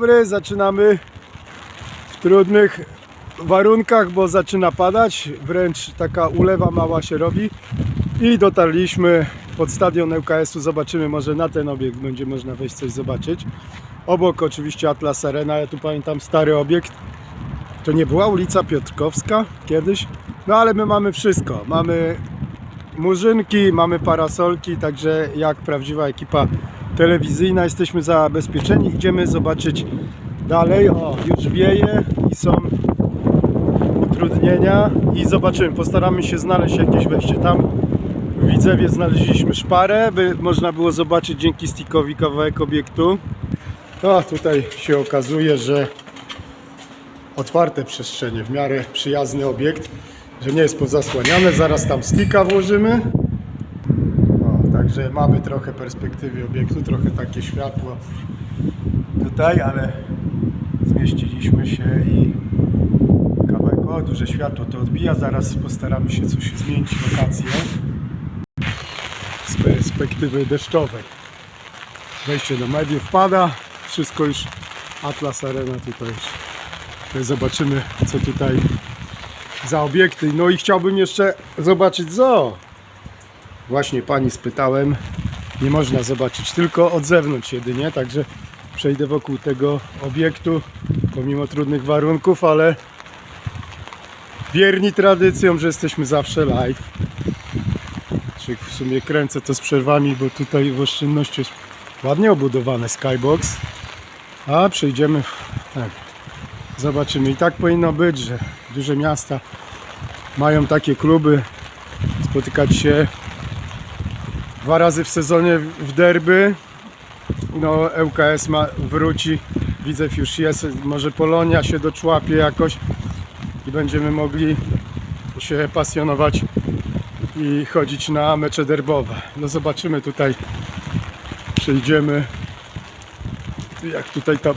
dobry, zaczynamy w trudnych warunkach, bo zaczyna padać, wręcz taka ulewa mała się robi. I dotarliśmy pod stadion ŁKS-u, zobaczymy, może na ten obiekt będzie można wejść coś zobaczyć. Obok oczywiście Atlas Arena, ja tu pamiętam stary obiekt, to nie była ulica Piotrkowska kiedyś? No ale my mamy wszystko, mamy murzynki, mamy parasolki, także jak prawdziwa ekipa telewizyjna jesteśmy zabezpieczeni. Idziemy zobaczyć dalej. O, już wieje i są utrudnienia i zobaczymy. Postaramy się znaleźć jakieś wejście. Tam w Widzewie znaleźliśmy szparę, by można było zobaczyć dzięki stickowi kawałek obiektu. No, tutaj się okazuje, że otwarte przestrzenie, w miarę przyjazny obiekt, że nie jest pozasłaniane. Zaraz tam sticka włożymy. Także mamy trochę perspektywy obiektu, trochę takie światło tutaj, ale zmieściliśmy się i kawałek, o duże światło to odbija, zaraz postaramy się coś zmienić lokację z perspektywy deszczowej. Wejście do mediów pada, wszystko już Atlas Arena tutaj już. Zobaczymy co tutaj za obiekty. No i chciałbym jeszcze zobaczyć zoo. Właśnie pani spytałem, nie można zobaczyć, tylko od zewnątrz jedynie, także przejdę wokół tego obiektu, pomimo trudnych warunków, ale wierni tradycjom, że jesteśmy zawsze live. Czy w sumie kręcę to z przerwami, bo tutaj w oszczędności jest ładnie obudowane skybox. A przejdziemy, tak, zobaczymy. I tak powinno być, że duże miasta mają takie kluby, spotykać się dwa razy w sezonie w derby. No, ŁKS ma, wróci, Widzew już jest, może Polonia się doczłapie jakoś i będziemy mogli się pasjonować i chodzić na mecze derbowe. No zobaczymy tutaj, przejdziemy jak tutaj ta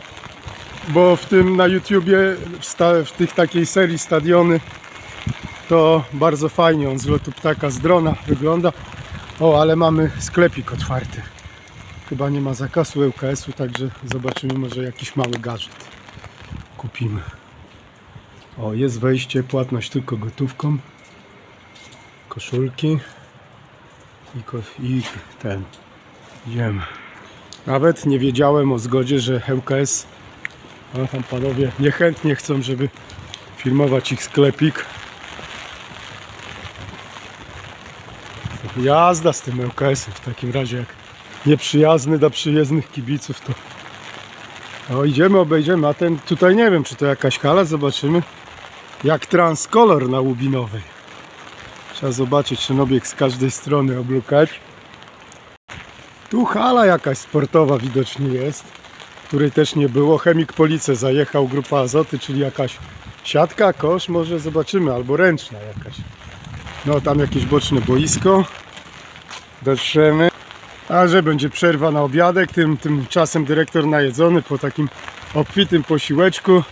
bo w tym na YouTubie w, sta, w tych takiej serii stadiony to bardzo fajnie on z lotu ptaka z drona wygląda. O, ale mamy sklepik otwarty. Chyba nie ma zakazu ŁKS-u, także zobaczymy może jakiś mały gadżet kupimy. O, jest wejście, płatność tylko gotówką. Koszulki i, ko- i ten. Idziemy. Nawet nie wiedziałem o zgodzie, że ŁKS a tam panowie niechętnie chcą, żeby filmować ich sklepik. Jazda z tym ŁKS-em w takim razie, jak nieprzyjazny dla przyjezdnych kibiców, to o, idziemy, obejdziemy, a ten tutaj nie wiem, czy to jakaś hala, zobaczymy. Jak transkolor na Łubinowej. Trzeba zobaczyć ten obiekt z każdej strony oblukać. Tu hala jakaś sportowa widocznie jest której też nie było. Chemik Police zajechał, grupa Azoty, czyli jakaś siatka, kosz, może zobaczymy, albo ręczna jakaś. No tam jakieś boczne boisko. Dotrzemy. A że będzie przerwa na obiadek, tym, tymczasem dyrektor najedzony po takim obfitym posiłeczku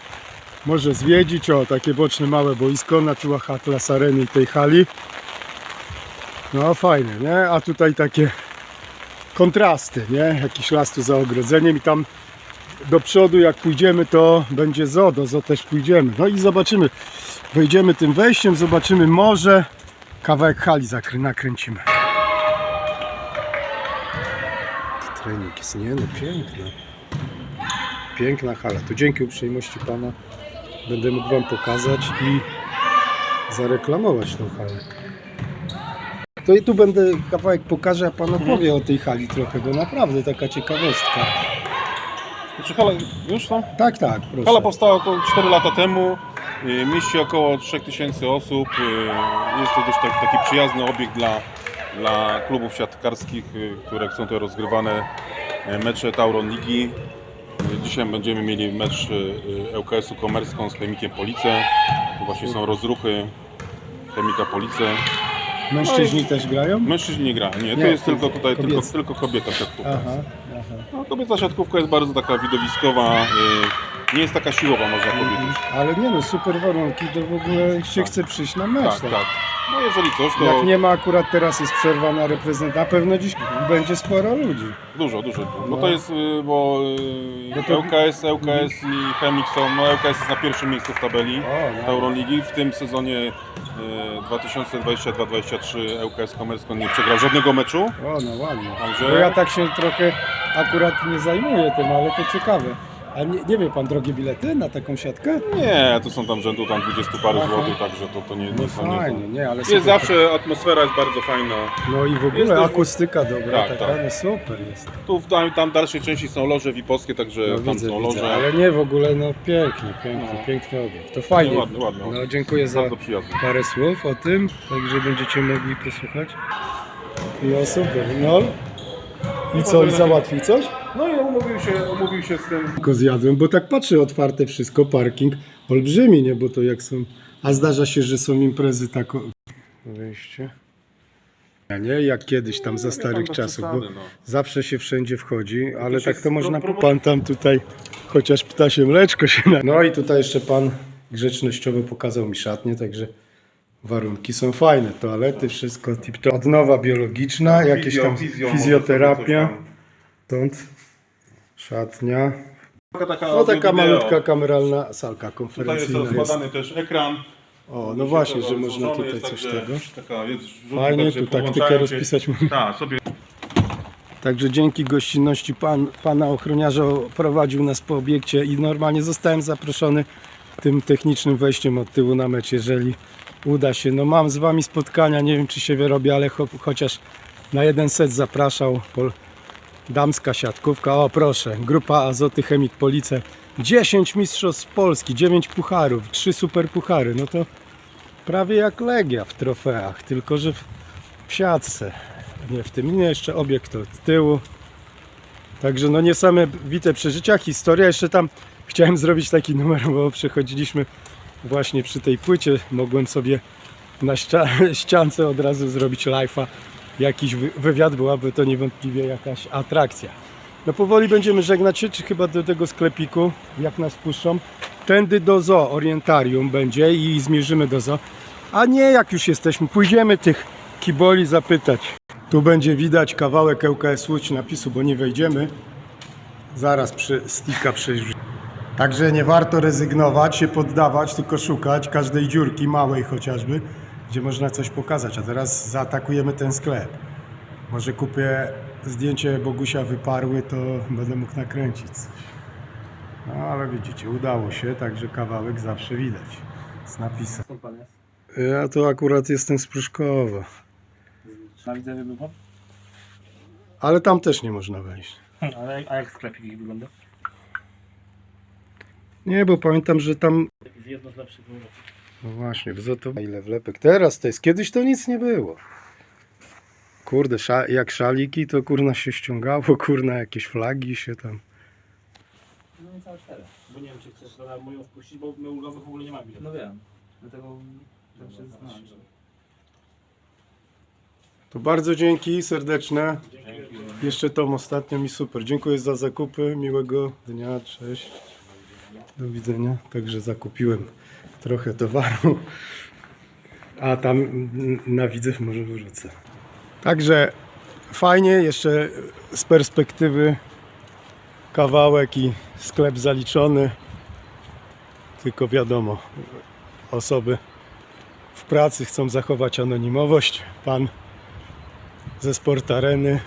może zwiedzić. O, takie boczne małe boisko na tyłach Atlas Areny i tej hali. No fajne, nie? A tutaj takie kontrasty, nie? Jakiś las tu za ogrodzeniem i tam do przodu jak pójdziemy to będzie zoo, do zoo też pójdziemy. No i zobaczymy, wejdziemy tym wejściem, zobaczymy może kawałek hali nakręcimy. Trening jest, nie no piękna. Piękna hala. To dzięki uprzejmości Pana będę mógł Wam pokazać i zareklamować tą halę. To i tu będę kawałek pokażę, a Pan opowie o tej hali trochę, bo naprawdę taka ciekawostka. Znaczy hala, już tam? Tak, tak, proszę. Hala powstała około 4 lata temu. y, Mieści około 3000 osób. y, Jest to dość tak, taki przyjazny obiekt dla, dla klubów siatkarskich, y, które są tutaj rozgrywane y, mecze Tauron Ligi. Y, Dzisiaj będziemy mieli mecz ŁKS-u Komerską z Chemikiem Police. Tu właśnie są rozruchy Chemika Police. Mężczyźni też grają? Mężczyźni nie grają, nie, to Nie, jest tylko tutaj tylko, kobiece. tylko kobieta siatkówka. Aha, aha. No, kobieta siatkówka jest bardzo taka widowiskowa, y, nie jest taka siłowa można powiedzieć. Ale nie no, super warunki, to w ogóle się Tak. chce przyjść na mecz. Tak, tak. No jeżeli coś, to Jak nie ma akurat teraz jest przerwa na reprezent, na pewno dziś będzie sporo ludzi. dużo, dużo. Bo No. to jest, y, bo, y, to- ŁKS, ŁKS i Chemik są, no ŁKS jest na pierwszym miejscu w tabeli O, no. Euroligi. W tym sezonie y, 2022-2023 ŁKS Komerskon nie przegrał żadnego meczu. O, no ładnie. Także- Bo ja tak się trochę akurat nie zajmuję tym, ale to ciekawe. A nie, nie wie pan drogie bilety na taką siatkę? Nie, to są tam rzędu tam 20 parę Aha. złotych, także to, to nie, nie No są, nie fajnie, nie, ale Jest zawsze, atmosfera jest bardzo fajna. No i w ogóle Jest też- akustyka dobra, Tak, taka, tak. no super jest. Tu w tam, tam dalszej części są loże wipowskie, także No, tam widzę, są widzę, loże. ale nie w ogóle, no pięknie, piękny, No. piękny obiekt. To fajnie. Nie, ładny, ładny. No dziękuję za Bardzo przyjazny. parę słów o tym, także będziecie mogli posłuchać. No super, no. I co, i załatwił coś? No i umówił się, umówił się z tym. Tylko zjadłem, bo tak patrzę, otwarte wszystko, parking olbrzymi, nie, bo to jak są, a zdarza się, że są imprezy tak, o- wejście. A nie, jak kiedyś tam za starych bez czasów, bo przesady, no. zawsze się wszędzie wchodzi, ale tak to można, pro- pan tam tutaj, chociaż ptasie mleczko się na... No i tutaj jeszcze pan grzecznościowo pokazał mi szatnię, także warunki są fajne, toalety, wszystko tip Odnowa biologiczna, jakieś Fizjo- tam fizjo, może fizjoterapia, tam. stąd szatnia. Taka, taka No taka wideo. malutka kameralna salka Tutaj jest konferencyjna jest. rozkładany też ekran. O, no właśnie, że można złożony tutaj jest, coś także tego. Taka jest Fajnie, tu taktykę rozpisać. Tak, sobie Także dzięki gościnności pan, pana ochroniarza prowadził nas po obiekcie i normalnie zostałem zaproszony tym technicznym wejściem od tyłu na mecz, jeżeli uda się. No mam z wami spotkania, nie wiem czy się wyrobię, ale cho chociaż na jeden set zapraszał Pol damska siatkówka. O proszę, grupa Azoty Chemik Police. 10 mistrzostw Polski, 9 pucharów, 3 super puchary. No to prawie jak Legia w trofeach, tylko że w, w siatce. Nie w tym, nie jeszcze obiekt od tyłu. Także no niesamowite przeżycia, historia. Jeszcze tam chciałem zrobić taki numer, bo przechodziliśmy właśnie przy tej płycie. Mogłem sobie na ścia- ściance od razu zrobić live'a. Jakiś wy- wywiad byłaby to niewątpliwie jakaś atrakcja. No powoli będziemy żegnać się, czy chyba do tego sklepiku, jak nas puszczą. Tędy do zoo, orientarium będzie i zmierzymy do zoo. A nie, jak już jesteśmy, pójdziemy tych kiboli zapytać. Tu będzie widać kawałek ŁKS Łódź napisu, bo nie wejdziemy. Zaraz przy stika przejść. Także nie warto rezygnować, się poddawać, tylko szukać każdej dziurki, małej chociażby, gdzie można coś pokazać. A teraz zaatakujemy ten sklep. Może kupię zdjęcie Bogusia wyparły, to będę mógł nakręcić coś. No ale widzicie, udało się, także kawałek zawsze widać z napisem. Skąd pan jest? Ja to akurat jestem z Pruszkowa, Na Widzewie był pan? ale tam też nie można wejść. Ale, a jak sklepik wygląda? Nie, bo pamiętam, że tam. Jest jedno z lepszych w Europie. No właśnie, w Zoto... Ile wlepek? Teraz to jest. Kiedyś to nic nie było. Kurde, sza... jak szaliki, to kurna się ściągało, kurna jakieś flagi się tam. No i całe cztery. Bo nie wiem, czy chcesz na moją wpuścić, bo my ulowych w ogóle nie mamy biletu. No wiem, dlatego zawsze się. To bardzo dzięki serdeczne. Jeszcze Tom ostatnio mi super. Dziękuję za zakupy. Miłego dnia. Cześć. Do widzenia. Także zakupiłem trochę towaru. A tam na widzew może wyrzucę. Także fajnie. Jeszcze z perspektywy kawałek i sklep zaliczony. Tylko wiadomo, osoby w pracy chcą zachować anonimowość. Pan ze Sport Areny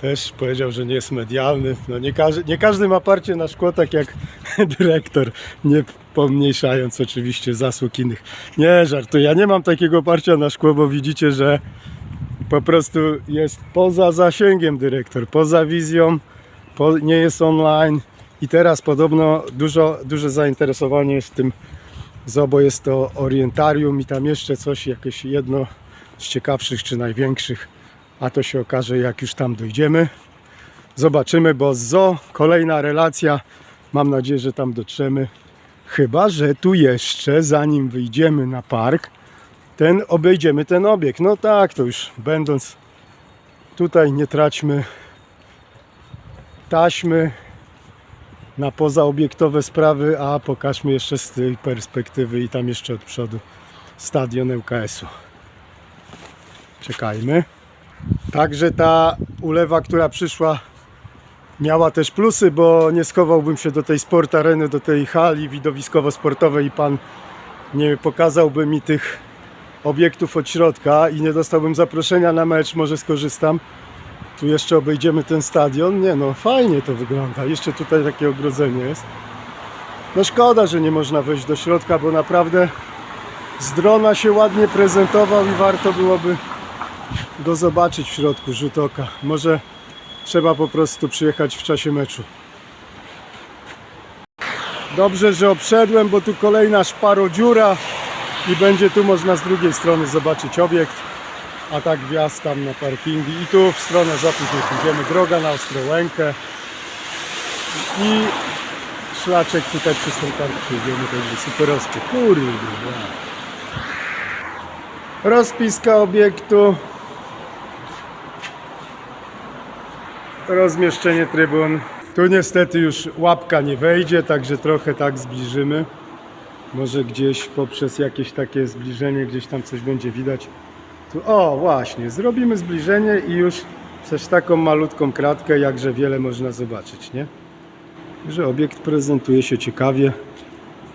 też powiedział, że nie jest medialny. No nie, każdy, nie każdy ma parcie na szkło, tak jak dyrektor, nie pomniejszając oczywiście zasług innych. Nie, żartuję, ja nie mam takiego parcia na szkło, bo widzicie, że po prostu jest poza zasięgiem dyrektor, poza wizją, po, nie jest online i teraz podobno dużo, duże zainteresowanie jest tym zoo, bo jest to orientarium i tam jeszcze coś, jakieś jedno z ciekawszych czy największych, a to się okaże jak już tam dojdziemy. Zobaczymy, bo z zoo kolejna relacja. Mam nadzieję, że tam dotrzemy. Chyba, że tu jeszcze, zanim wyjdziemy na park, ten obejdziemy ten obiekt. No tak, to już będąc tutaj nie traćmy taśmy na pozaobiektowe sprawy, a pokażmy jeszcze z tej perspektywy i tam jeszcze od przodu stadion ŁKS-u. Czekajmy. Także ta ulewa, która przyszła, miała też plusy, bo nie schowałbym się do tej sport areny, do tej hali widowiskowo-sportowej i pan nie pokazałby mi tych obiektów od środka i nie dostałbym zaproszenia na mecz, może skorzystam. Tu jeszcze obejdziemy ten stadion. Nie no, fajnie to wygląda. Jeszcze tutaj takie ogrodzenie jest. No szkoda, że nie można wejść do środka, bo naprawdę z drona się ładnie prezentował i warto byłoby go zobaczyć w środku, rzut oka. Może trzeba po prostu przyjechać w czasie meczu. Dobrze, że obszedłem, bo tu kolejna szparodziura i będzie tu można z drugiej strony zobaczyć obiekt, a tak wjazd tam na parkingi i tu w stronę zapis nie pójdziemy, droga na Ostrołękę i szlaczek tutaj przez ten park to będzie superowskie, kurde. Rozpiska obiektu, rozmieszczenie trybun. Tu niestety już łapka nie wejdzie, także trochę tak zbliżymy. Może gdzieś poprzez jakieś takie zbliżenie, gdzieś tam coś będzie widać. Tu, o, właśnie, zrobimy zbliżenie i już przez taką malutką kratkę, jakże wiele można zobaczyć, nie? Że obiekt prezentuje się ciekawie.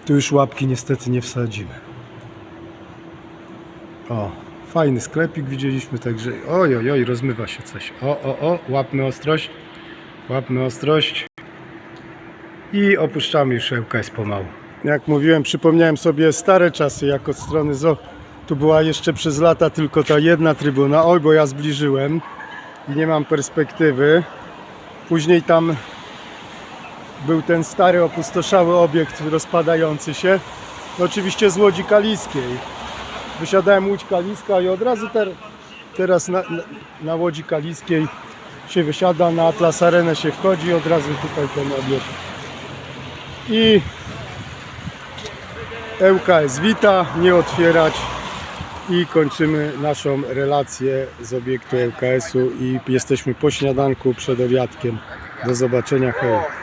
Tu już łapki niestety nie wsadzimy. O, fajny sklepik widzieliśmy, także oj, oj, oj, rozmywa się coś. O, o, o, łapmy ostrość, łapmy ostrość i opuszczamy już ŁKS pomału. Jak mówiłem, przypomniałem sobie stare czasy, jak od strony ZO. Tu była jeszcze przez lata tylko ta jedna trybuna. Oj, bo ja zbliżyłem i nie mam perspektywy. Później tam był ten stary, opustoszały obiekt rozpadający się. No, oczywiście z Łodzi Kaliskiej. Wysiadałem Łódź Kaliska i od razu ter, teraz na, na, Łodzi Kaliskiej się wysiada, na Atlas Arenę się wchodzi i od razu tutaj ten obiekt. I ŁKS wita, nie otwierać i kończymy naszą relację z obiektu ŁKS-u i jesteśmy po śniadanku przed obiadkiem. Do zobaczenia, hej.